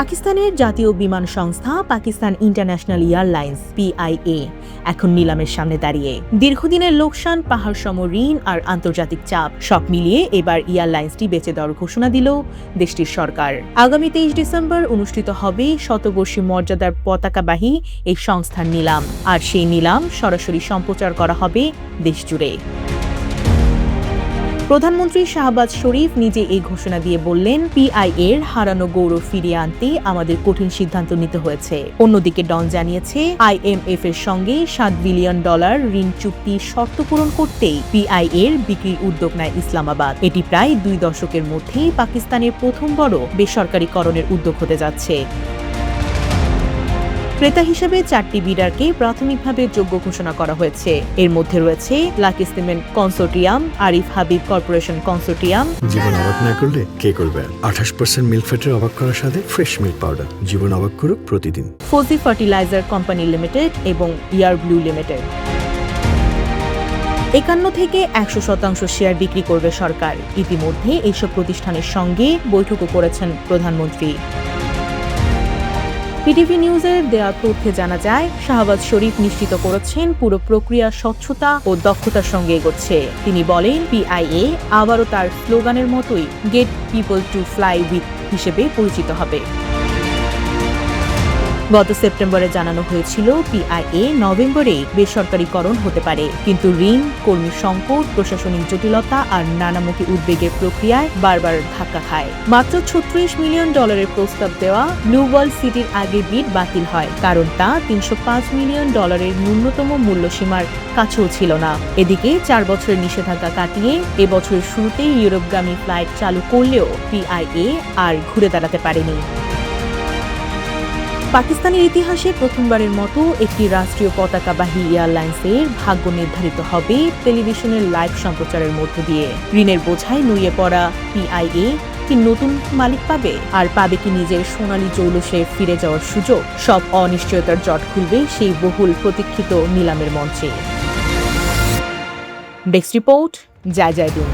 পাকিস্তানের জাতীয় বিমান সংস্থা পাকিস্তান ইন্টারন্যাশনাল এয়ারলাইন্স, পিআইএ, এখন নিলামের সামনে দাঁড়িয়ে। দীর্ঘদিনের লোকসান, পাহাড়সম ঋণ আর আন্তর্জাতিক চাপ, সব মিলিয়ে এবার এয়ারলাইন্সটি বেঁচে দেওয়ার ঘোষণা দিল দেশটির সরকার। আগামী তেইশ ডিসেম্বর অনুষ্ঠিত হবে শতবর্ষী মর্যাদার পতাকাবাহী এই সংস্থার নিলাম। আর সেই নিলাম সরাসরি সম্প্রচার করা হবে দেশজুড়ে। প্রধানমন্ত্রী শাহবাজ শরীফ নিজে এই ঘোষণা দিয়ে বললেন পিআই এর হারানো গৌরব ফিরিয়ে আনতে আমাদের কঠিন সিদ্ধান্ত নিতে হয়েছে। অন্যদিকে ডন জানিয়েছে, আইএমএফ এর সঙ্গে সাত বিলিয়ন ডলার ঋণ চুক্তি শর্ত পূরণ করতেই পিআই এর বিক্রির উদ্যোগ নেয় ইসলামাবাদ। এটি প্রায় দুই দশকের মধ্যেই পাকিস্তানের প্রথম বড় বেসরকারীকরণের উদ্যোগ হতে যাচ্ছে। ক্রেতা হিসেবে চারটি বিডারকে প্রাথমিকভাবে যোগ্য ঘোষণা করা হয়েছে। এর মধ্যে রয়েছে Lucky cement consortium Arif Habib corporation consortium. জীবন অবাক না করলে কে করবে আঠাশ পার্সেন্ট মিল্ক ফ্যাটের অবাক করার সাথে ফ্রেশ মিল্ক পাউডার। জীবন অবাক করুক প্রতিদিন। ফজি ফার্টিলাইজার কোম্পানি লিমিটেড এবং ইয়ার ব্লু লিমিটেড। একান্ন থেকে একশো শতাংশ শেয়ার বিক্রি করবে সরকার। ইতিমধ্যে এইসব প্রতিষ্ঠানের সঙ্গে বৈঠকও করেছেন প্রধানমন্ত্রী। পিটিভি নিউজের দেওয়া তথ্যে জানা যায়, শাহবাজ শরীফ নিশ্চিত করেছেন পুরো প্রক্রিয়া স্বচ্ছতা ও দক্ষতার সঙ্গে এগোচ্ছে। তিনি বলেন পিআইএ আবারও তার স্লোগানের মতোই get people to fly with হিসেবে পরিচিত হবে। গত সেপ্টেম্বরে জানানো হয়েছিল, পিআইএ নভেম্বরে বেসরকারীকরণ হতে পারে। কিন্তু ঋণ, কর্মী সংকট, প্রশাসনিক জটিলতা আর নানামুখী উদ্বেগের প্রক্রিয়ায় বারবার ধাক্কা খায়। মাত্র ছত্রিশ মিলিয়ন ডলারের প্রস্তাব দেওয়া ব্লু ওয়াল সিটির আগে বিড বাতিল হয়, কারণ তা তিনশো পাঁচ মিলিয়ন ডলারের ন্যূনতম মূল্যসীমার কাছেও ছিল না। এদিকে চার বছরের নিষেধাজ্ঞা কাটিয়ে এবছরের শুরুতেই ইউরোপগামী ফ্লাইট চালু করলেও পিআইএ আর ঘুরে দাঁড়াতে পারেনি। পাকিস্তানের ইতিহাসে প্রথমবারের মতো একটি রাষ্ট্রীয় পতাকাবাহী এয়ারলাইন্সের ভাগ্য নির্ধারিত হবে টেলিভিশনের লাইভ সম্প্রচারের মধ্য দিয়ে। ঋণের বোঝায় নুয়ে পড়া পিআইএ কি নতুন মালিক পাবে? আর পাবে কি নিজের সোনালী জৌলসে ফিরে যাওয়ার সুযোগ? সব অনিশ্চয়তার জট খুলবে সেই বহুল প্রতীক্ষিত নিলামের মঞ্চে। ডেস্ক রিপোর্ট, জয় জয় দিন